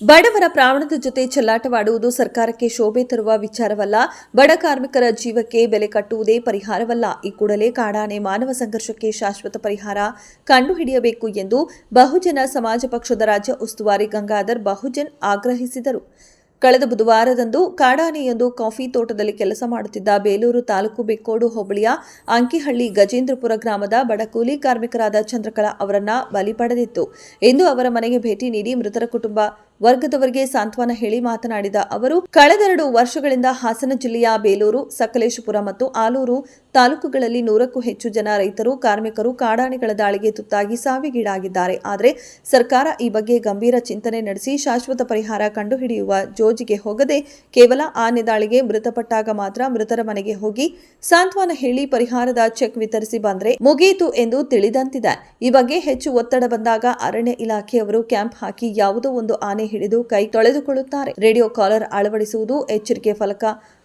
ಬಡವರ ಪ್ರಾಣದ ಜೊತೆ ಚೆಲ್ಲಾಟವಾಡುವುದು ಸರ್ಕಾರಕ್ಕೆ ಶೋಭೆ ತರುವ ವಿಚಾರವಲ್ಲ. ಬಡ ಕಾರ್ಮಿಕರ ಜೀವಕ್ಕೆ ಬೆಲೆ ಕಟ್ಟುವುದೇ ಪರಿಹಾರವಲ್ಲ. ಈ ಕೂಡಲೇ ಕಾಡಾನೆ ಮಾನವ ಸಂಘರ್ಷಕ್ಕೆ ಶಾಶ್ವತ ಪರಿಹಾರ ಕಂಡುಹಿಡಿಯಬೇಕು ಎಂದು ಬಹುಜನ ಸಮಾಜ ಪಕ್ಷದ ರಾಜ್ಯ ಉಸ್ತುವಾರಿ ಗಂಗಾಧರ್ ಬಹುಜನ್ ಆಗ್ರಹಿಸಿದರು. ಕಳೆದ ಬುಧವಾರದಂದು ಕಾಡಾನೆಯೊಂದು ಕಾಫಿ ತೋಟದಲ್ಲಿ ಕೆಲಸ ಮಾಡುತ್ತಿದ್ದ ಬೇಲೂರು ತಾಲೂಕು ಬೆಕ್ಕೋಡು ಹೋಬಳಿಯ ಅಂಕಿಹಳ್ಳಿ ಗಜೇಂದ್ರಪುರ ಗ್ರಾಮದ ಬಡ ಕೂಲಿ ಕಾರ್ಮಿಕರಾದ ಚಂದ್ರಕಲಾ ಅವರನ್ನ ಬಲಿ ಪಡೆದಿತ್ತು. ಎಂದು ಅವರ ಮನೆಗೆ ಭೇಟಿ ನೀಡಿ ಮೃತರ ಕುಟುಂಬ ವರ್ಗದವರಿಗೆ ಸಾಂತ್ವನ ಹೇಳಿ ಮಾತನಾಡಿದ ಅವರು ಕಳೆದೆರಡು ವರ್ಷಗಳಿಂದ ಹಾಸನ ಜಿಲ್ಲೆಯ ಬೇಲೂರು, ಸಕಲೇಶಪುರ ಮತ್ತು ಆಲೂರು ತಾಲೂಕುಗಳಲ್ಲಿ ನೂರಕ್ಕೂ ಹೆಚ್ಚು ಜನ ರೈತರು, ಕಾರ್ಮಿಕರು ಕಾಡಾನೆಗಳ ದಾಳಿಗೆ ತುತ್ತಾಗಿ ಸಾವಿಗೀಡಾಗಿದ್ದಾರೆ. ಆದರೆ ಸರ್ಕಾರ ಈ ಬಗ್ಗೆ ಗಂಭೀರ ಚಿಂತನೆ ನಡೆಸಿ ಶಾಶ್ವತ ಪರಿಹಾರ ಕಂಡುಹಿಡಿಯುವ ಜೋಜಿಗೆ ಹೋಗದೆ ಕೇವಲ ಆನೆ ದಾಳಿಗೆ ಮೃತಪಟ್ಟಾಗ ಮಾತ್ರ ಮೃತರ ಮನೆಗೆ ಹೋಗಿ ಸಾಂತ್ವನ ಹೇಳಿ ಪರಿಹಾರದ ಚೆಕ್ ವಿತರಿಸಿ ಬಂದ್ರೆ ಮುಗಿಯಿತು ಎಂದು ತಿಳಿದಂತಿದೆ. ಈ ಬಗ್ಗೆ ಹೆಚ್ಚು ಒತ್ತಡ ಬಂದಾಗ ಅರಣ್ಯ ಇಲಾಖೆಯವರು ಕ್ಯಾಂಪ್ ಹಾಕಿ ಯಾವುದೋ ಒಂದು ಆನೆ ಹಿಡಿದು ಕೈ ತೊಳೆದುಕೊಳ್ಳುತ್ತಾರೆ. ರೇಡಿಯೋ ಕಾಲರ್ ಅಳವಡಿಸುವುದು ಎಚ್ಚರಿಕೆ ಫಲಕ.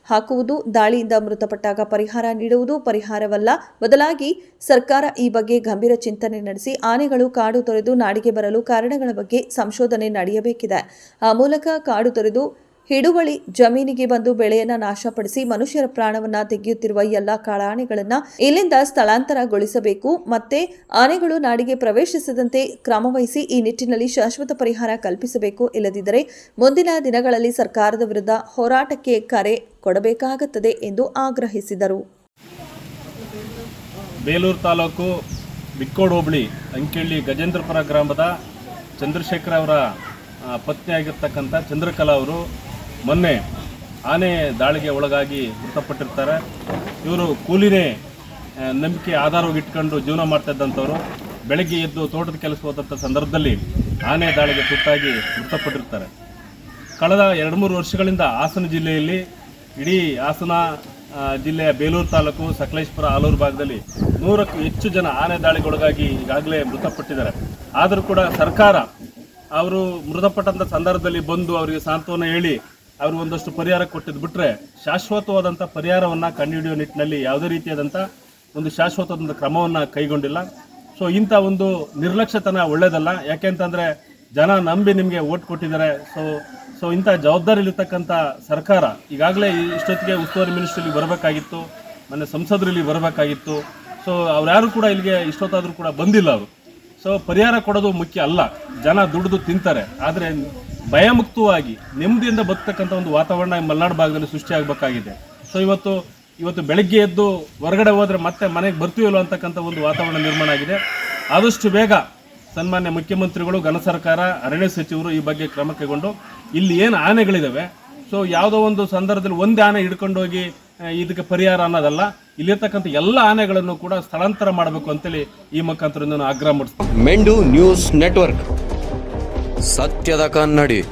ಹಾಕುವುದು ದಾಳಿಯಿಂದ ಮೃತಪಟ್ಟಾಗ ಪರಿಹಾರ ನೀಡುವುದು ಪರಿಹಾರವಲ್ಲ. ಬದಲಾಗಿ ಸರ್ಕಾರ ಈ ಬಗ್ಗೆ ಗಂಭೀರ ಚಿಂತನೆ ನಡೆಸಿ ಆನೆಗಳು ಕಾಡು ತೊರೆದು ನಾಡಿಗೆ ಬರಲು ಕಾರಣಗಳ ಬಗ್ಗೆ ಸಂಶೋಧನೆ ನಡೆಯಬೇಕಿದೆ. ಆ ಮೂಲಕ ಕಾಡು ತೊರೆದು ಹಿಡುವಳಿ ಜಮೀನಿಗೆ ಬಂದು ಬೆಳೆಯನ್ನ ನಾಶಪಡಿಸಿ ಮನುಷ್ಯರ ಪ್ರಾಣವನ್ನ ತೆಗೆಯುತ್ತಿರುವ ಎಲ್ಲ ಕಾಳಾಣೆಗಳನ್ನ ಇಲ್ಲಿಂದ ಸ್ಥಳಾಂತರಗೊಳಿಸಬೇಕು. ಮತ್ತೆ ಆನೆಗಳು ನಾಡಿಗೆ ಪ್ರವೇಶಿಸದಂತೆ ಕ್ರಮವಹಿಸಿ ಈ ನಿಟ್ಟಿನಲ್ಲಿ ಶಾಶ್ವತ ಪರಿಹಾರ ಕಲ್ಪಿಸಬೇಕು. ಇಲ್ಲದಿದ್ದರೆ ಮುಂದಿನ ದಿನಗಳಲ್ಲಿ ಸರ್ಕಾರದ ವಿರುದ್ಧ ಹೋರಾಟಕ್ಕೆ ಕರೆ ಕೊಡಬೇಕಾಗುತ್ತದೆ ಎಂದು ಆಗ್ರಹಿಸಿದರು. ಬೇಲೂರು ತಾಲೂಕು ಬಿಕ್ಕೋಡ್ ಹೋಬಳಿ ಅಂಕೇಳಿ ಗಜೇಂದ್ರಪುರ ಗ್ರಾಮದ ಚಂದ್ರಶೇಖರ್ ಅವರ ಪತ್ನಿಯಾಗಿರ್ತಕ್ಕಂಥ ಚಂದ್ರಕಲಾ ಅವರು ಮೊನ್ನೆ ಆನೆ ದಾಳಿಗೆ ಒಳಗಾಗಿ ಮೃತಪಟ್ಟಿರ್ತಾರೆ. ಇವರು ಕೂಲಿನೇ ನಂಬಿಕೆ ಆಧಾರವಾಗಿ ಇಟ್ಕೊಂಡು ಜೀವನ ಮಾಡ್ತಾ ಇದ್ದಂಥವ್ರು. ಬೆಳಗ್ಗೆ ಎದ್ದು ತೋಟದ ಕೆಲಸ ಹೋದಂಥ ಸಂದರ್ಭದಲ್ಲಿ ಆನೆ ದಾಳಿಗೆ ತುತ್ತಾಗಿ ಮೃತಪಟ್ಟಿರ್ತಾರೆ. ಕಳೆದ ಎರಡು ಮೂರು ವರ್ಷಗಳಿಂದ ಹಾಸನ ಜಿಲ್ಲೆಯಲ್ಲಿ, ಇಡೀ ಹಾಸನ ಜಿಲ್ಲೆಯ ಬೇಲೂರು ತಾಲೂಕು, ಸಕಲೇಶ್ಪುರ, ಆಲೂರು ಭಾಗದಲ್ಲಿ ನೂರಕ್ಕೂ ಹೆಚ್ಚು ಜನ ಆನೆ ದಾಳಿಗೊಳಗಾಗಿ ಈಗಾಗಲೇ ಮೃತಪಟ್ಟಿದ್ದಾರೆ. ಆದರೂ ಕೂಡ ಸರ್ಕಾರ ಅವರು ಮೃತಪಟ್ಟಂಥ ಸಂದರ್ಭದಲ್ಲಿ ಬಂದು ಅವರಿಗೆ ಸಾಂತ್ವನ ಹೇಳಿ ಅವರು ಒಂದಷ್ಟು ಪರಿಹಾರ ಕೊಟ್ಟಿದ್ದು ಬಿಟ್ಟರೆ ಶಾಶ್ವತವಾದಂಥ ಪರಿಹಾರವನ್ನು ಕಂಡುಹಿಡಿಯುವ ನಿಟ್ಟಿನಲ್ಲಿ ಯಾವುದೇ ರೀತಿಯಾದಂಥ ಒಂದು ಶಾಶ್ವತವಾದ ಕ್ರಮವನ್ನು ಕೈಗೊಂಡಿಲ್ಲ. ಸೊ ಇಂಥ ಒಂದು ನಿರ್ಲಕ್ಷ್ಯತನ ಒಳ್ಳೇದಲ್ಲ. ಯಾಕೆಂತಂದರೆ ಜನ ನಂಬಿ ನಿಮಗೆ ಓಟ್ ಕೊಟ್ಟಿದ್ದಾರೆ. ಸೊ ಸೊ ಇಂಥ ಜವಾಬ್ದಾರಿಲಿರ್ತಕ್ಕಂಥ ಸರ್ಕಾರ ಈಗಾಗಲೇ ಇಷ್ಟೊತ್ತಿಗೆ ಉಸ್ತುವಾರಿ ಮಿನಿಸ್ಟ್ರಲ್ಲಿ ಬರಬೇಕಾಗಿತ್ತು. ಮೊನ್ನೆ ಸಂಸದರಲ್ಲಿ ಬರಬೇಕಾಗಿತ್ತು. ಸೊ ಅವ್ರು ಕೂಡ ಇಲ್ಲಿಗೆ ಇಷ್ಟೊತ್ತಾದರೂ ಕೂಡ ಬಂದಿಲ್ಲ ಅವರು. ಸೊ ಪರಿಹಾರ ಕೊಡೋದು ಮುಖ್ಯ ಅಲ್ಲ. ಜನ ದುಡಿದು ತಿಂತಾರೆ. ಆದರೆ ಭಯಮುಕ್ತವಾಗಿ ನೆಮ್ಮದಿಯಿಂದ ಬರ್ತಕ್ಕಂಥ ಒಂದು ವಾತಾವರಣ ಮಲೆನಾಡು ಭಾಗದಲ್ಲಿ ಸೃಷ್ಟಿಯಾಗಬೇಕಾಗಿದೆ. ಸೊ ಇವತ್ತು ಇವತ್ತು ಬೆಳಗ್ಗೆ ಎದ್ದು ಹೊರಗಡೆ ಹೋದರೆ ಮತ್ತೆ ಮನೆಗೆ ಬರ್ತೀವಲ್ಲ ಅಂತಕ್ಕಂಥ ಒಂದು ವಾತಾವರಣ ನಿರ್ಮಾಣ ಆಗಿದೆ. ಆದಷ್ಟು ಬೇಗ ಸನ್ಮಾನ್ಯ ಮುಖ್ಯಮಂತ್ರಿಗಳು, ಘನ ಸರ್ಕಾರ, ಅರಣ್ಯ ಸಚಿವರು ಈ ಬಗ್ಗೆ ಕ್ರಮ ಕೈಗೊಂಡು ಇಲ್ಲಿ ಏನು ಆನೆಗಳಿದ್ದಾವೆ ಸೊ ಯಾವುದೋ ಒಂದು ಸಂದರ್ಭದಲ್ಲಿ ಒಂದು ಆನೆ ಹಿಡ್ಕೊಂಡು ಹೋಗಿ ಇದಕ್ಕೆ ಪರಿಹಾರ ಅನ್ನೋದಲ್ಲ, ಇಲ್ಲಿರ್ತಕ್ಕಂಥ ಎಲ್ಲ ಆನೆಗಳನ್ನು ಕೂಡ ಸ್ಥಳಾಂತರ ಮಾಡಬೇಕು ಅಂತೇಳಿ ಈ ಮುಖಾಂತರ ಆಗ್ರಹ ಮಾಡಿಸ್ತೀನಿ. ಮೆಂಡು ನ್ಯೂಸ್ ನೆಟ್ವರ್ಕ್. ಸತ್ಯದ ಕನ್ನಡಿ.